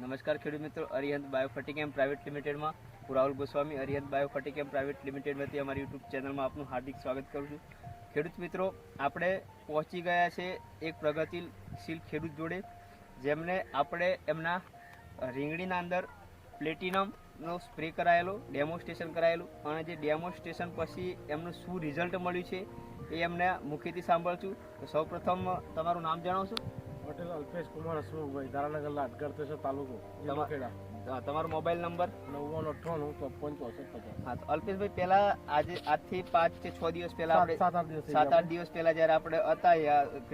નમસ્કાર ખેડૂત મિત્રો, અરિહંત બાયોફર્ટિકેમ પ્રાઇવેટ લિમિટેડમાં હું રાહુલ ગોસ્વામી, અરિહંત બાયોફર્ટિકેમ પ્રાઇવેટ લિમિટેડ અમારી યુટ્યુબ ચેનલમાં આપનું હાર્દિક સ્વાગત કરું છું. ખેડૂત મિત્રો, આપણે પહોંચી ગયા છે એક પ્રગતિશીલ ખેડૂત જોડે, જેમને આપણે એમના રીંગણીના અંદર પ્લેટિનમનો સ્પ્રે કરાયેલો, ડેમોન્સ્ટ્રેશન કરાયેલું, અને જે ડેમોન્સ્ટ્રેશન પછી એમનું શું રિઝલ્ટ મળ્યું છે એ એમને મુખેથી સાંભળશું. તો સૌપ્રથમ તમારું નામ જણાવશો? પટેલ અલ્પેશ કુમાર હસમુખભાઈ ધારાનગર લાટગર તાલુકો ખેડા તમારો મોબાઈલ નંબર? નવ્વાણું અઠ્ઠાણું ચોપન ચોસઠ પચાસ. હા તો અલ્પેશભાઈ પહેલા આજે આજથી પાંચ કે છ દિવસ પહેલા આપણે સાત આઠ દિવસ સાત આઠ દિવસ પહેલા જ્યારે આપણે હતા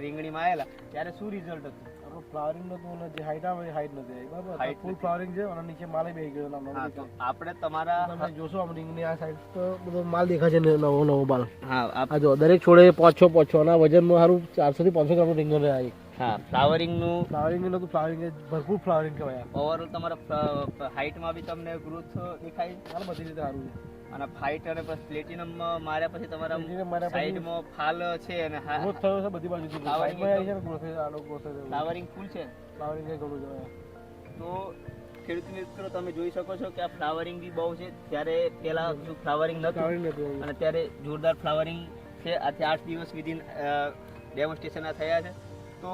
રીંગણીમાં આવેલા ત્યારે શું રિઝલ્ટ હતું? આપણું ફ્લાવરિંગ નતું અને જે હાઈટ આવે હાઈટ નથી આવી. બરાબર? ફૂલ ફ્લાવરિંગ છે અને નીચે માલે બેસી ગયો. આપણે તમારા તમે જોશો આમ રીંગની આ સાઈડ તો બધો માલ દેખાય છે નવો નવો માલ. હા આ જો દરેક છોડે પાંચ છ પાંચ છ ના વજનમાં સારું ચારસો થી પાંચસો ગ્રામ રીંગણ આવી હા ફ્લાવરિંગનું ફ્લાવરિંગ નતું ફ્લાવરિંગ ભરપૂર ફ્લાવરિંગ કહેવાય ઓવરઓલ તમારા હાઇટમાં બી તમને ગ્રોથ દેખાય? માલ બધી રીતે સારું અને ફાઇટ અને પ્લેટિનમ માર્યા પછી તમારા સાઈડમાં ફાલ છે અને ગ્રોથ થયો છે બધી બાજુથી ફ્લાવરિંગ આવી છે ફ્લાવરિંગ ફૂલ છે. ફ્લાવરિંગ ઘણું જોયા તો ખેડૂત મિત્રો તમે જોઈ શકો છો કે આ ફ્લાવરિંગ બી બહુ છે. ત્યારે પહેલા જો ફ્લાવરિંગ નતું? અને ત્યારે જોરદાર ફ્લાવરિંગ છે. આથી આઠ દિવસ વિધિન ડેમોન્સ્ટ્રેશન થયા છે. તો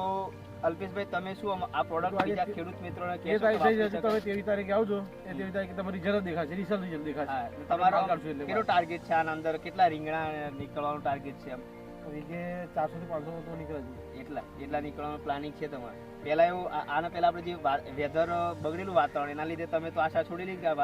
અલ્પેશભાઈ તમે શું આ પ્રોડક્ટ બીજા ખેડૂત મિત્રોને કે તારીખ જશે. તમે તેવી તારીખે આવજો. એ તેવી તારીખે તમારી રિઝલ્ટ દેખાશે. રિઝલ્ટ રિઝલ્ટ દેખાશે. તમારો કેટલો ટાર્ગેટ છે આના અંદર? કેટલા રીંગણા નીકળવાનું ટાર્ગેટ છે આમ? વીઘે ચારસો થી પાંચસો તો નીકળે છે. એટલા એટલા નીકળવાનું પ્લાનિંગ છે તમારે. પહેલા એવું આના પહેલા આપણે જે વેધર બગડેલું વાતાવરણ એના લીધે તમે તો આશા છોડી લીધી કે આ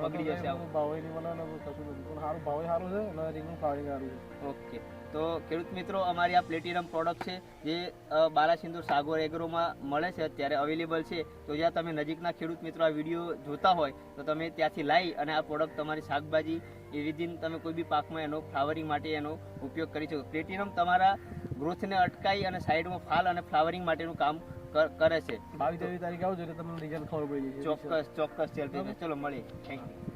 બગડી જશે આવું. ભાવ નહીં મળે કશું નથી. પણ સારું ભાવ સારું છે અને રીંગનું ફ્લાવરિંગ સારું છે. ઓકે. તો ખેડૂત મિત્રો અમારી આ પ્લેટિનમ પ્રોડક્ટ છે જે અ, બાલાસિંદુર એગ્રોમાં મળે છે અત્યારે અવેલેબલ છે. તો જ્યાં તમે નજીકના ખેડૂત મિત્રો આ વીડિયો જોતા હોય તો તમે ત્યાંથી લાવી અને આ પ્રોડક્ટ તમારી શાકભાજી એ વિધિન તમે કોઈ બી પાકમાં એનો ફ્લાવરિંગ માટે એનો ઉપયોગ કરી શકો. પ્લેટિનમ તમારા ગ્રોથને અટકાઈ અને સાઈડમાં ફાલ અને ફ્લાવરિંગ માટેનું કામ કરે છે. બાવીસ તારીખ આવજો એટલે તમને રિઝલ્ટ ખબર પડી ચોક્કસ ચોક્કસ ચલો મળીએ. Thank you